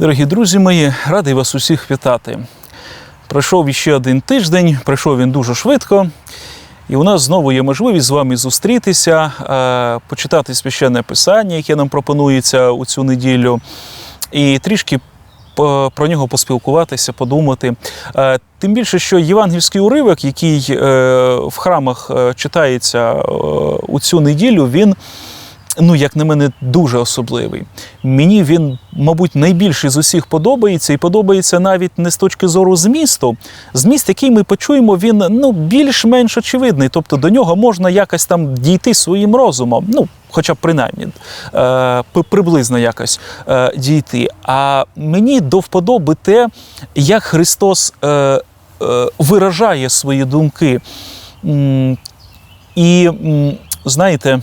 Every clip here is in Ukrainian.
Дорогі друзі мої, радий вас усіх вітати. Пройшов іще один тиждень, пройшов він дуже швидко, і у нас знову є можливість з вами зустрітися, е, почитати священне писання, яке нам пропонується у цю неділю, і трішки про нього поспілкуватися, подумати. Е, Тим більше, що євангельський уривок, який е, в храмах читається у цю неділю, він ну, як на мене, дуже особливий. Мені він, мабуть, найбільший з усіх подобається, і подобається навіть не з точки зору змісту. Зміст, який ми почуємо, він ну, більш-менш очевидний. Тобто до нього можна якось там дійти своїм розумом. Ну, Хоча б принаймні е, приблизно якось е, дійти. А мені до вподоби те, як Христос е, виражає свої думки. І знаєте,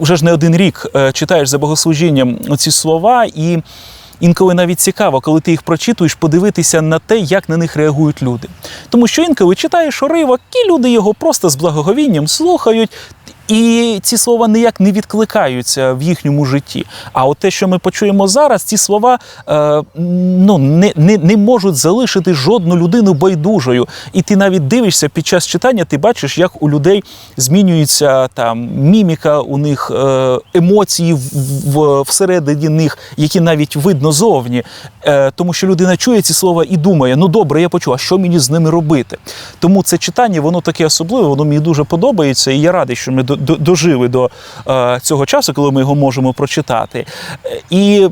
вже ж не один рік е, читаєш за богослужінням ці слова, і інколи навіть цікаво, коли ти їх прочитуєш, подивитися на те, як на них реагують люди. Тому що інколи читаєш уривок, і люди його просто з благоговінням слухають. І ці слова ніяк не відкликаються в їхньому житті. А от те, що ми почуємо зараз, ці слова е, ну, не, не, не можуть залишити жодну людину байдужою. І ти навіть дивишся під час читання, ти бачиш, як у людей змінюється там міміка, у них е, емоції в, в, всередині них, які навіть видно зовні. Е, тому що людина чує ці слова і думає: ну добре, я почув, а що мені з ними робити? Тому це читання, воно таке особливе, воно мені дуже подобається, і я радий, що ми до- дожили до е, цього часу, коли ми його можемо прочитати. Е, І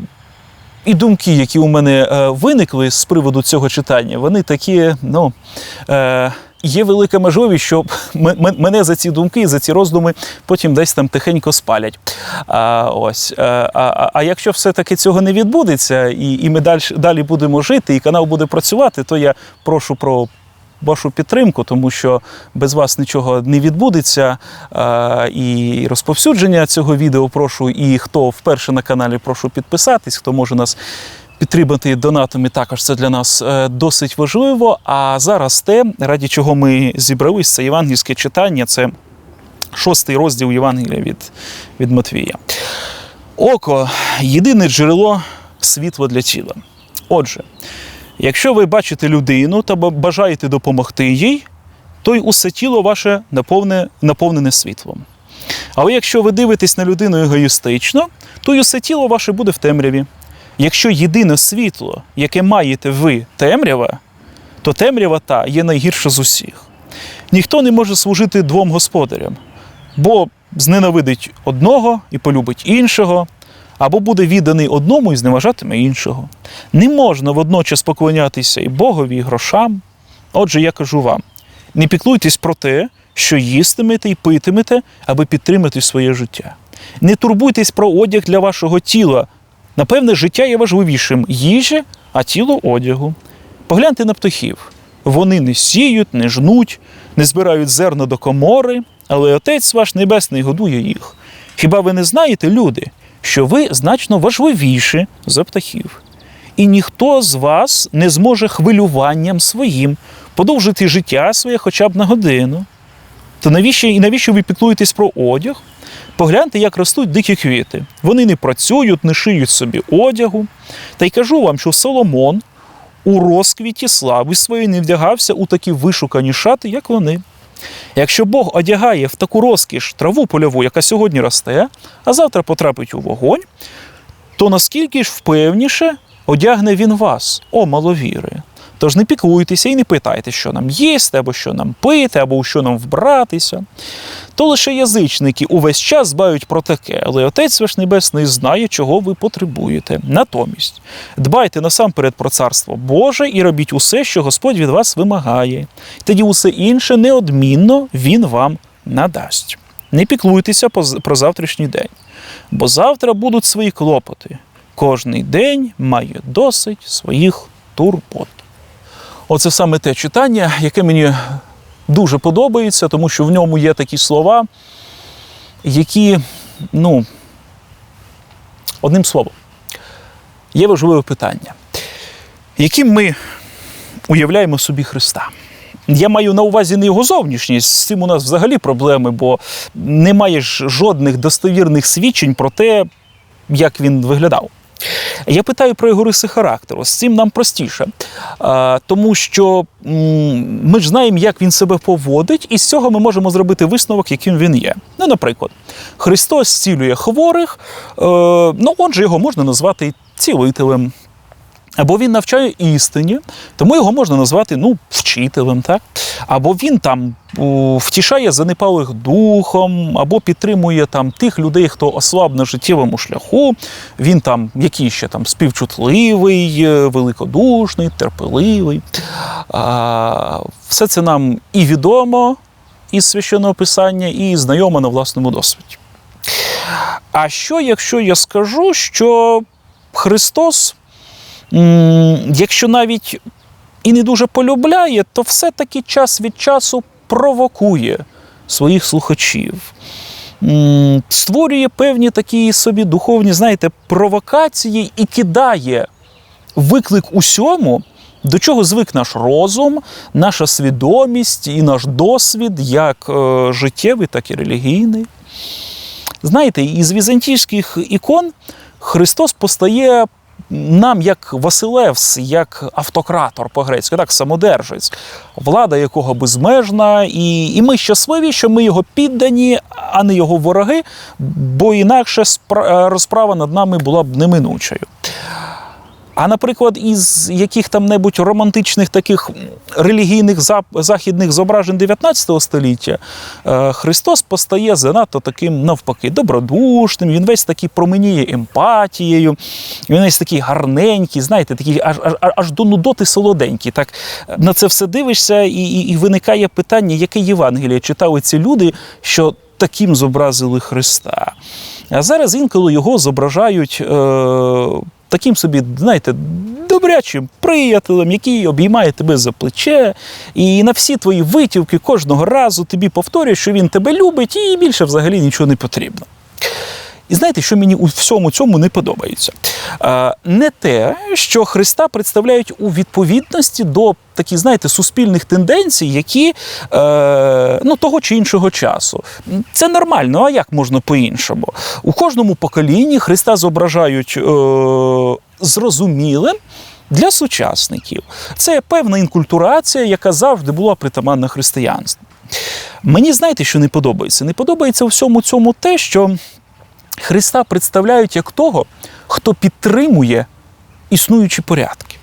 і думки, які у мене е, виникли з приводу цього читання, вони такі, ну. Є велика можливість, що мене за ці думки, за ці роздуми потім десь там тихенько спалять. А, ось. А, а, а якщо все-таки цього не відбудеться, і, і ми далі, далі будемо жити, і канал буде працювати, то я прошу про вашу підтримку, тому що без вас нічого не відбудеться. І розповсюдження цього відео прошу. І хто вперше на каналі, прошу підписатись, хто може нас підтримати донатами, також це для нас е, досить важливо. А зараз те, раді чого ми зібрались, це євангельське читання, це шостий розділ Євангелія від, від Матвія. Око єдине джерело світла для тіла. Отже, якщо ви бачите людину та бажаєте допомогти їй, то й усе тіло ваше наповне, наповнене світлом. Але якщо ви дивитесь на людину егоїстично, то й усе тіло ваше буде в темряві. Якщо єдине світло, яке маєте ви, темрява, то темрява та є найгірша з усіх. Ніхто не може служити двом господарям, бо зненавидить одного і полюбить іншого, або буде відданий одному і зневажатиме іншого. Не можна водночас поклонятися і Богові, і грошам. Отже, я кажу вам: не піклуйтесь про те, що їстимете і питимете, аби підтримати своє життя. Не турбуйтесь про одяг для вашого тіла. Напевне, життя є важливішим їжі, а тіло одягу. Погляньте на птахів. Вони не сіють, не жнуть, не збирають зерна до комори, але Отець ваш Небесний годує їх. Хіба ви не знаєте, люди, що ви значно важливіші за птахів? І ніхто з вас не зможе хвилюванням своїм подовжити життя своє хоча б на годину. То навіщо і навіщо ви піклуєтесь про одяг? Погляньте, як ростуть дикі квіти. Вони не працюють, не шиють собі одягу. Та й кажу вам, що Соломон у розквіті слави своєї не вдягався у такі вишукані шати, як вони. Якщо Бог одягає в таку розкіш траву польову, яка сьогодні росте, а завтра потрапить у вогонь, то наскільки ж впевніше одягне він вас, о маловіри. Тож не піклуйтеся і не питайте, що нам їсти, або що нам пити, або у що нам вбратися. То лише язичники увесь час дбають про таке, але Отець ваш Небесний знає, чого ви потребуєте. Натомість дбайте насамперед про царство Боже і робіть усе, що Господь від вас вимагає. Тоді усе інше неодмінно Він вам надасть. Не піклуйтеся про завтрашній день, бо завтра будуть свої клопоти. Кожний день має досить своїх турбот. Оце саме те читання, яке мені дуже подобається, тому що в ньому є такі слова, які, ну, одним словом, є важливе питання, яким ми уявляємо собі Христа. Я маю на увазі не його зовнішність, з цим у нас взагалі проблеми, бо немає ж жодних достовірних свідчень про те, як він виглядав. Я питаю про його риси характеру. З цим нам простіше, тому що ми ж знаємо, як він себе поводить, і з цього ми можемо зробити висновок, яким він є. Ну, наприклад, Христос зцілює хворих, е, ну отже, його можна назвати цілителем. Або він навчає істині, тому його можна назвати ну, вчителем, так? або він там втішає занепалих духом, або підтримує там тих людей, хто ослаб на життєвому шляху. Він там який ще там співчутливий, е, великодушний, терпеливий. А, все це нам і відомо із священного писання, і знайомо на власному досвіді. А що, якщо я скажу, що Христос якщо навіть і не дуже полюбляє, то все-таки час від часу провокує своїх слухачів. Створює певні такі собі духовні, знаєте, провокації і кидає виклик усьому, до чого звик наш розум, наша свідомість і наш досвід, як е, життєвий, так і релігійний. Знаєте, із візантійських ікон Христос постає нам як Василевс, як автократор по-грецьки, так, самодержець, влада якого безмежна, і, і ми щасливі, що ми його піддані, а не його вороги, бо інакше розправа над нами була б неминучою. А наприклад, із яких там небудь романтичних таких релігійних західних зображень 19 століття е, Христос постає занадто таким навпаки добродушним. Він весь такий променіє емпатією. Він весь такий гарненький, знаєте, такий аж аж, аж- до нудоти солоденький. Так на це все дивишся, і, і, і виникає питання, яке Євангеліє читали ці люди, що таким зобразили Христа. А зараз інколи його зображають е, таким собі, знаєте, добрячим приятелем, який обіймає тебе за плече, і на всі твої витівки кожного разу тобі повторює, що він тебе любить, і більше взагалі нічого не потрібно. І знаєте, що мені у всьому цьому не подобається? Е, Не те, що Христа представляють у відповідності до таких, знаєте, суспільних тенденцій, які е, ну, того чи іншого часу. Це нормально, а як можна по-іншому? У кожному поколінні Христа зображають е, зрозумілим. Для сучасників це певна інкультурація, яка завжди була притаманна християнству. Мені знаєте, що не подобається? Не подобається у всьому цьому те, що Христа представляють як того, хто підтримує існуючі порядки.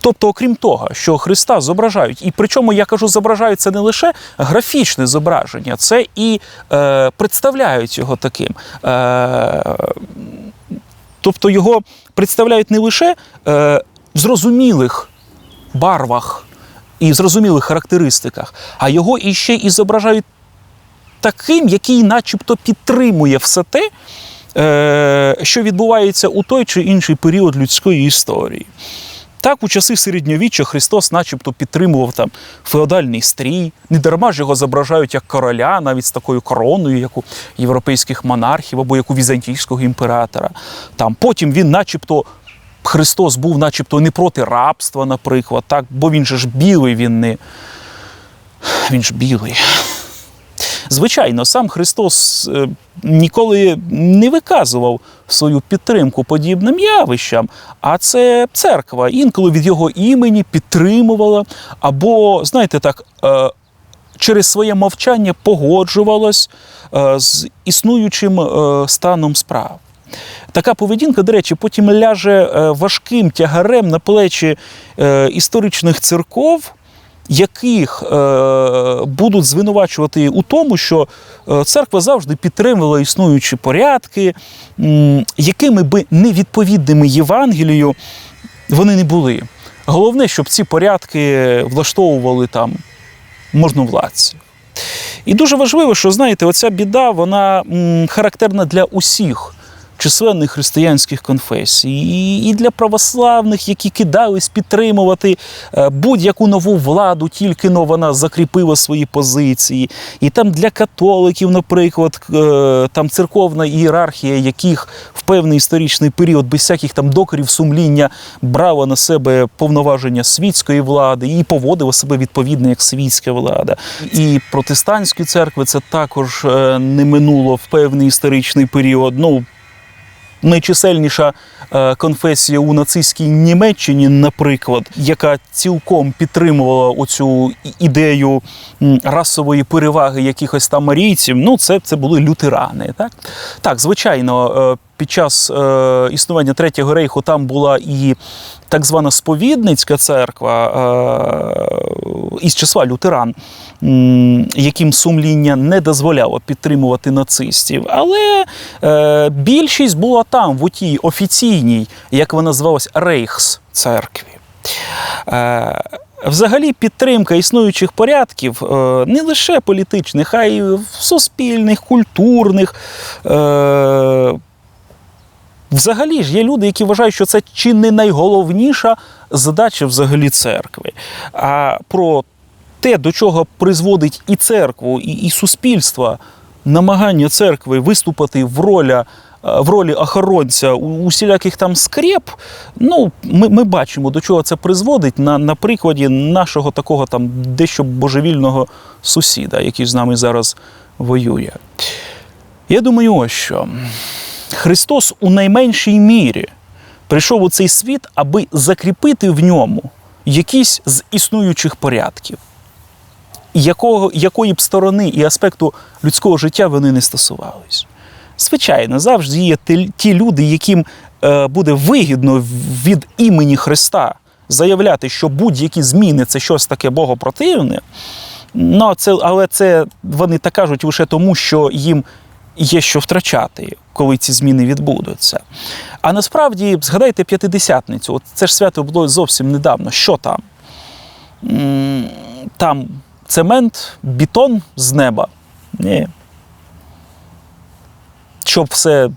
Тобто, окрім того, що Христа зображають, і причому я кажу, зображають це не лише графічне зображення, це і е, представляють його таким. Е, тобто його представляють не лише е, в зрозумілих барвах і зрозумілих характеристиках, а його іще і зображають таким, який начебто підтримує все те, е, що відбувається у той чи інший період людської історії. Так, у часи середньовіччя Христос, начебто, підтримував там феодальний стрій. Не дарма ж його зображають як короля, навіть з такою короною, як у європейських монархів або як у візантійського імператора. Там потім він, начебто, Христос був, начебто, не проти рабства, наприклад, так, бо він же ж білий, він не. Він ж білий. Звичайно, сам Христос е, ніколи не виказував свою підтримку подібним явищам, а це церква інколи від його імені підтримувала, або, знаєте, так, е, через своє мовчання погоджувалась е, з існуючим станом справ. Така поведінка, до речі, потім ляже важким тягарем на плечі історичних церков, яких е, будуть звинувачувати у тому, що е, церква завжди підтримувала існуючі порядки, якими би невідповідними Євангелію вони не були. Головне, щоб ці порядки влаштовували там можновладці. І дуже важливо, що знаєте, оця біда вона характерна для усіх численних християнських конфесій, і, для православних, які кидались підтримувати е, будь-яку нову владу, тільки но вона закріпила свої позиції. І там для католиків, наприклад, е, там церковна ієрархія, яких в певний історичний період без всяких там докорів сумління брала на себе повноваження світської влади і поводила себе відповідно як світська влада. І протестантські церкви це також е, не минуло в певний історичний період. Ну, найчисельніша конфесія у нацистській Німеччині, наприклад, яка цілком підтримувала оцю ідею расової переваги якихось там марійців, ну це, це були лютерани. Так, так звичайно, е, під час е, існування Третього рейху там була і так звана сповідницька церква е, із числа лютеран, яким сумління не дозволяло підтримувати нацистів. Але е, більшість була там, в тій офіційній, як вона називалась, Рейхс церкві. Е, Взагалі підтримка існуючих порядків е, не лише політичних, а й суспільних, культурних. е, Взагалі ж є люди, які вважають, що це чи не найголовніша задача взагалі церкви. А про те, до чого призводить і церкву, і, і суспільство, намагання церкви виступити в роля. Е, В ролі охоронця усіляких там скреп, ну ми, ми бачимо, до чого це призводить на, на прикладі нашого такого там дещо божевільного сусіда, який з нами зараз воює. Я думаю, ось що. Христос у найменшій мірі прийшов у цей світ, аби закріпити в ньому якісь з існуючих порядків, якого, якої б сторони і аспекту людського життя вони не стосувались. Звичайно, завжди є ті, люди, яким е, буде вигідно від імені Христа заявляти, що будь-які зміни це щось таке богопротивне. Ну, це, але це вони так кажуть лише тому, що їм є що втрачати, коли ці зміни відбудуться. А насправді, згадайте п'ятидесятницю, от це ж свято було зовсім недавно. Що там? Там цемент, бетон з неба. Ні. Щоб все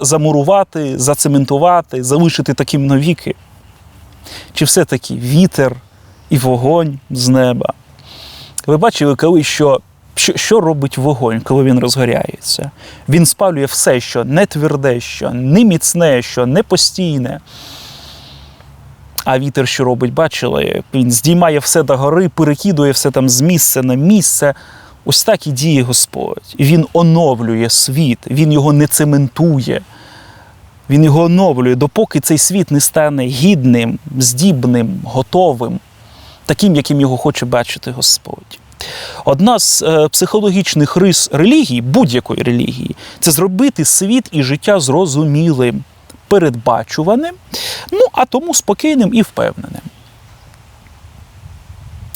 замурувати, зацементувати, залишити таким навіки. Чи все-таки вітер і вогонь з неба? Ви бачили коли, що, що, що робить вогонь, коли він розгоряється? Він спалює все, що не тверде, що не міцне, що не постійне. А вітер, що робить, бачили, він здіймає все до гори, перекидує все там з місця на місце. Ось так і діє Господь. Він оновлює світ, він його не цементує. Він його оновлює, допоки цей світ не стане гідним, здібним, готовим, таким, яким його хоче бачити Господь. Одна з е, психологічних рис релігії, будь-якої релігії, це зробити світ і життя зрозумілим, передбачуваним, ну а тому спокійним і впевненим.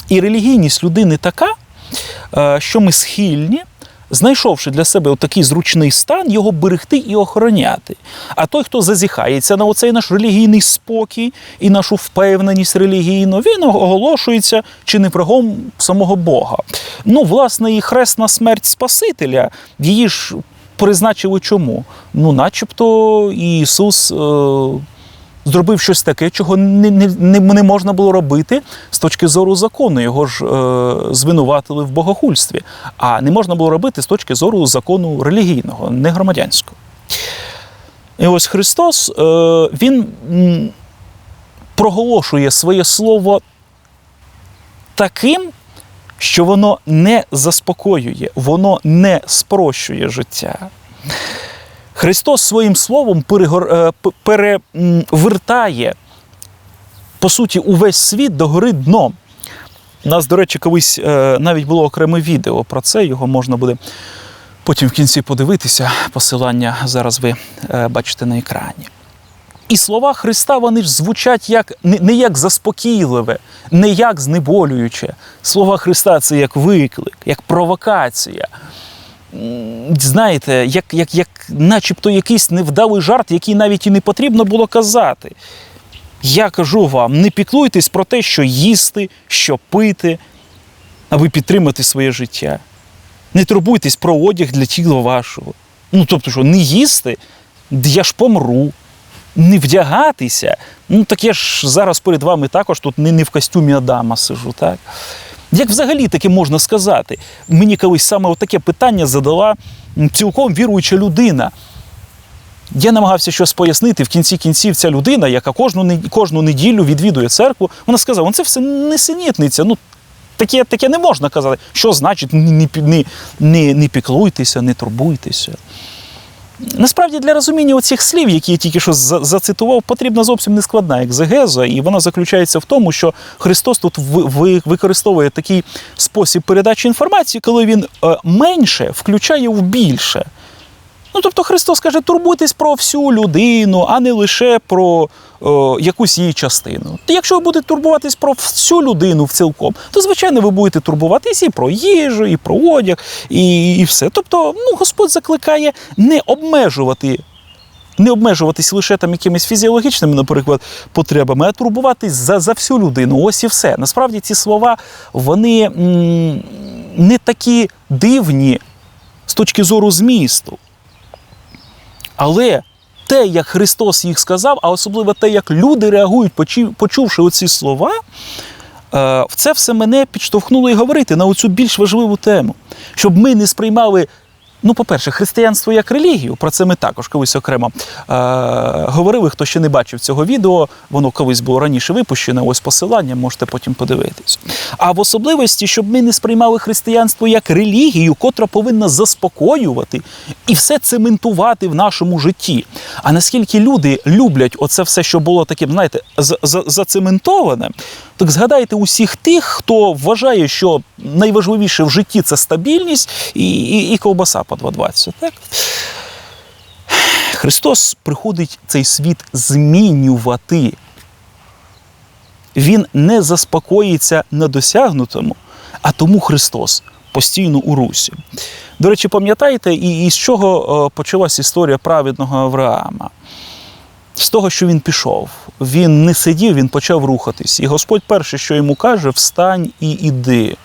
І релігійність людини така, що ми схильні, знайшовши для себе такий зручний стан, його берегти і охороняти. А той, хто зазіхається на оцей наш релігійний спокій і нашу впевненість релігійну, він оголошується чи не врагом самого Бога. Ну, власне, і хресна смерть Спасителя, її ж призначили чому? Ну, начебто Ісус. Е- зробив щось таке, чого не, не, не, можна було робити з точки зору закону. Його ж е, звинуватили в богохульстві. А не можна було робити з точки зору закону релігійного, не громадянського. І ось Христос е, Він проголошує своє слово таким, що воно не заспокоює, воно не спрощує життя. Христос своїм словом перегор- е, перевертає, по суті, увесь світ до гори дном. У нас, до речі, колись е, навіть було окреме відео про це, його можна буде потім в кінці подивитися. Посилання зараз ви е, бачите на екрані. І слова Христа вони ж звучать як не як заспокійливе, не як знеболююче. Слова Христа це як виклик, як провокація. Знаєте, як, як, як начебто якийсь невдалий жарт, який навіть і не потрібно було казати. Я кажу вам, не піклуйтесь про те, що їсти, що пити, аби підтримати своє життя. Не турбуйтесь про одяг для тіла вашого. Ну, тобто, що не їсти, я ж помру. Не вдягатися. Ну, так я ж зараз перед вами також тут не, не в костюмі Адама сижу, так? Як взагалі таке можна сказати? Мені колись саме таке питання задала цілком віруюча людина. Я намагався щось пояснити. В кінці кінців ця людина, яка кожну, кожну неділю відвідує церкву, вона сказала: «Ну, це все несенітниця. Ну, таке, таке не можна казати. Що значить не, не, не, не піклуйтеся, не турбуйтеся? Насправді для розуміння оцих слів, які я тільки що за- зацитував, потрібна зовсім нескладна екзегеза, і вона заключається в тому, що Христос тут ви- ви- використовує такий спосіб передачі інформації, коли він е, менше включає в більше. Ну, тобто Христос каже, турбуйтесь про всю людину, а не лише про е, якусь її частину. Якщо ви будете турбуватись про всю людину в цілком, то звичайно ви будете турбуватись і про їжу, і про одяг, і, і все. Тобто, ну, Господь закликає не обмежувати. Не обмежуватись лише там якимись фізіологічними, наприклад, потребами, а турбуватись за, за всю людину. Ось і все. Насправді ці слова вони м, не такі дивні з точки зору змісту. Але те, як Христос їх сказав, а особливо те, як люди реагують, почу- почувши оці слова, е, це все мене підштовхнуло і говорити на оцю більш важливу тему, щоб ми не сприймали. Ну, по-перше, християнство як релігію, про це ми також колись окремо е, говорили. Хто ще не бачив цього відео, воно колись було раніше випущене. Ось посилання, можете потім подивитись. А в особливості, щоб ми не сприймали християнство як релігію, котра повинна заспокоювати і все цементувати в нашому житті. А наскільки люди люблять оце все, що було таким, знаєте, за- за- зацементоване, так згадайте усіх тих, хто вважає, що найважливіше в житті це стабільність і, і, і ковбаса по 2,20. Так? Христос приходить цей світ змінювати. Він не заспокоїться на досягнутому, а тому Христос постійно у русі. До речі, пам'ятаєте, і, з чого е, почалась історія праведного Авраама? З того, що він пішов. Він не сидів, він почав рухатись. І Господь перше, що йому каже, встань і іди.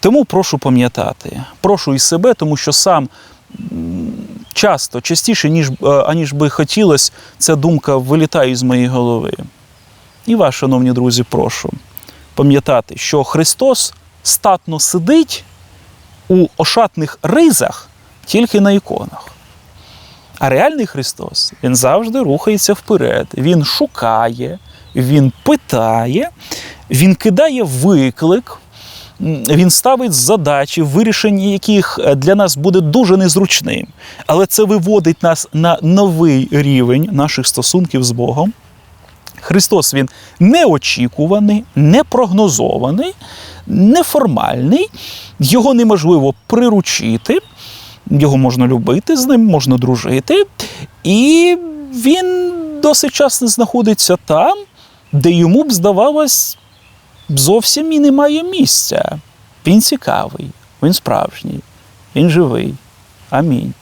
Тому прошу пам'ятати, прошу і себе, тому що сам часто, частіше, ніж, е, аніж би хотілося, ця думка вилітає з моєї голови. І вас, шановні друзі, прошу пам'ятати, що Христос статно сидить у ошатних ризах тільки на іконах. А реальний Христос він завжди рухається вперед. Він шукає, він питає, він кидає виклик, він ставить задачі, вирішення яких е, для нас буде дуже незручним. Але це виводить нас на новий рівень наших стосунків з Богом. Христос він неочікуваний, непрогнозований, неформальний, його неможливо приручити, його можна любити, з ним можна дружити. І він досить часто знаходиться там, де йому б здавалось, зовсім і немає місця. Він цікавий, він справжній, він живий. Амінь.